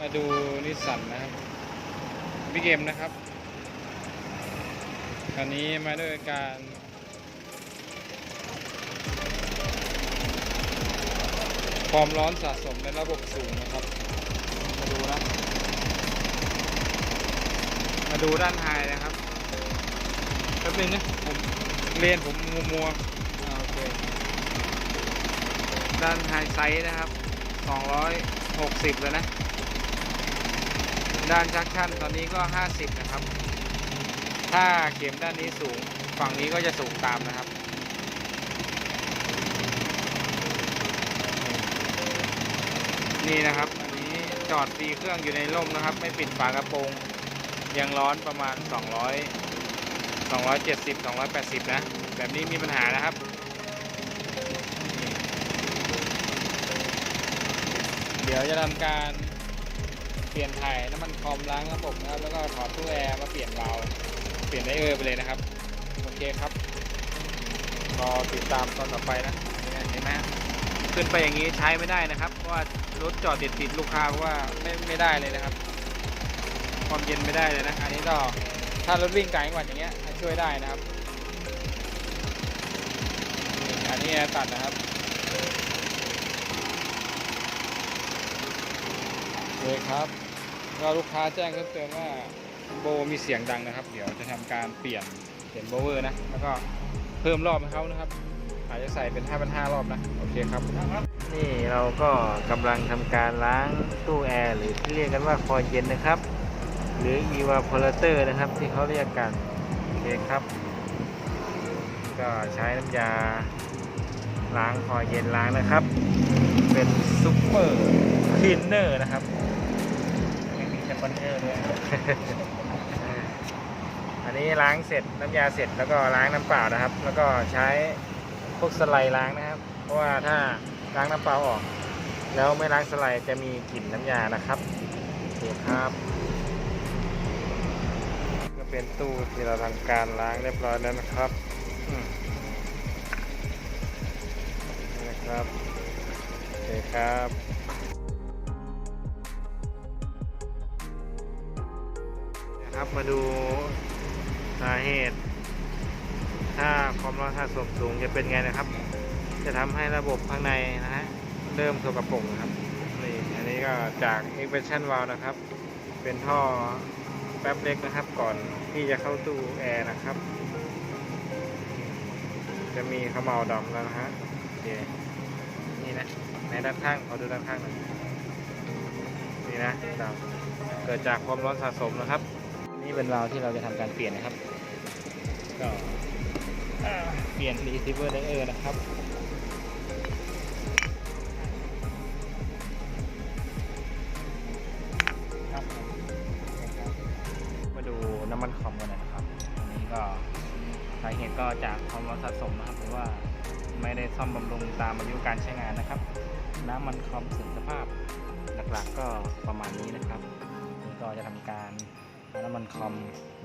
มาดูนิสสันนะครับบิ๊กเอ็มนะครับคันนี้มาด้วยการความร้อนสะสมในระบบสูงนะครับ มาดูนะ มาดูด้านไฮนะครับแป๊บนึงนะผมเรียนผมมัวมัวโอเค ด้านไฮไซส์นะครับ 260เลยนะ ด้านชักชั่นตอนนี้ก็ 50 นะครับ ถ้าเข็มด้านนี้สูง ฝั่งนี้ก็จะสูงตามนะครับ นี่นะครับ อันนี้จอดฟรีเครื่องอยู่ในร่มนะครับ ไม่ปิดฝากระโปรง ยังร้อนประมาณ 200 270 280 นะ แบบนี้มีปัญหานะครับเดี๋ยวจะทำการ ปลี่ยนถ่ายน้ำมันคอมล้างระบบนะครับแล้วก็ถอดตู้แอร์มาเปลี่ยนวาล์วเปลี่ยนไดเออร์ไปเลยนะครับ โอเคครับรอติดตามตอนต่อไปนะเห็นไหมขึ้นไปอย่างนี้ใช้ไม่ได้นะครับ เพราะว่ารถจอดติดติดลูกค้าเพราะว่าไม่ไม่ได้เลยนะครับ ความเย็นไม่ได้เลยนะอันนี้ก็ถ้ารถวิ่งไกลจังหวัดอย่างเงี้ยช่วยได้นะครับอันนี้ตัดนะครับโอเคครับ ก็ลูกค้าแจ้งเพิ่มเติมว่าโบมีเสียงดังนะครับ เดี๋ยวจะทำการเปลี่ยนเปลี่ยนโบเวอร์นะ แล้วก็เพิ่มรอบให้เขานะครับ อาจจะใส่เป็น 5,500 รอบนะ โอเคครับ นี่เราก็กำลังทำการล้างตู้แอร์หรือที่เรียกกันว่าคอยเย็นนะครับ หรือ evaporator นะครับ ที่เขาเรียกกัน โอเคครับ ก็ใช้น้ำยาล้างคอยเย็นล้างนะครับ เป็นซุปเปอร์คลีนเนอร์นะครับ อันนี้ล้างเสร็จน้ำยาเสร็จแล้วก็ล้างน้ำเปล่านะครับ แล้วก็ใช้พวกสไลด์ล้างนะครับ เพราะว่าถ้าล้างน้ำเปล่าออก แล้วไม่ล้างสไลด์จะมีกลิ่นน้ำยานะครับโอเคครับ ก็เป็นตู้ที่เราทำการล้างเรียบร้อยแล้วนะครับอืมนี่นะครับโอเคครับ ครับมาดูสาเหตุ ถ้าความร้อนสะสมสูงจะเป็นไงนะครับ จะทำให้ระบบข้างในนะฮะเริ่มสกปรกนะครับนี่อันนี้ก็จาก expansion valve นะครับ เป็นท่อแป๊บเล็กนะครับ ก่อนที่จะเข้าตู้แอร์นะครับ จะมีขมเหลาดำแล้วนะฮะโอเคนี่นะในด้านข้างขอดูด้านข้างหน่อยนี่นะดำเกิดจากความร้อนสะสมนะครับ นี่เป็นวาล์วที่เราจะทำการเปลี่ยนนะครับ ก็อ่าเปลี่ยน receiver diode นะครับครับมาดูน้ำมันคอมกันหน่อยนะครับ อันนี้ก็สาเหตุก็จากความร้อนสะสมนะครับ หรือว่าไม่ได้ซ่อมบำรุงตามอายุการใช้งานนะครับ น้ำมันคอมเสื่อมสภาพหลักๆก็ประมาณนี้นะครับนี่ก็จะทำการเอา น้ำมันคอม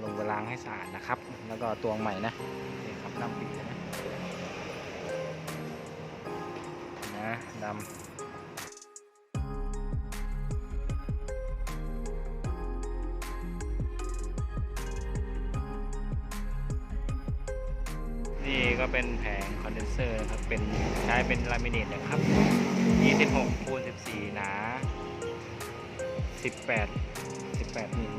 ลงไปล้างให้สะอาดนะครับ แล้วก็ตวงใหม่นะนี่ครับดำปิดนะนะดำนี่ก็เป็นแผงคอนเดนเซอร์นะครับ เป็นใช้เป็นลามิเนตนะครับ 26คูณ14 หนา 18 18มิล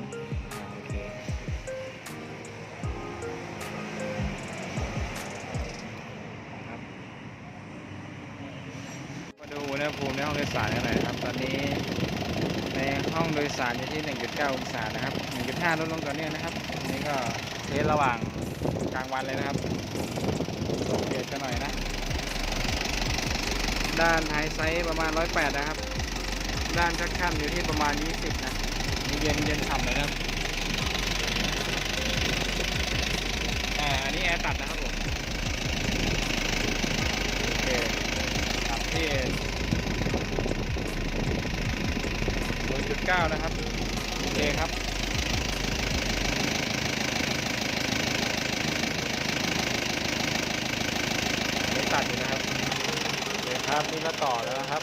ภูมิในห้องโดยสารกันหน่อยนะครับ ตอนนี้ในห้องโดยสารอยู่ที่ 1.9 องศานะครับ 1.5 ลดลงต่อเนื่องนะครับอันนี้ก็เทสระหว่างกลางวันเลยนะครับสังเกตกันหน่อยนะ ด้านไฮไซส์ประมาณ 108 นะครับ ด้านชักชั่นอยู่ที่ประมาณ 20 นะมีเย็นเย็นฉ่ำเลยนะครับ อ่า อันนี้แอร์ตัดนะครับผม โอเคตัดที่ 1.9นะครับ โอเคครับอันนี้ตัดอยู่นะครับโอเคครับ นี่ก็ต่อแล้วนะครับ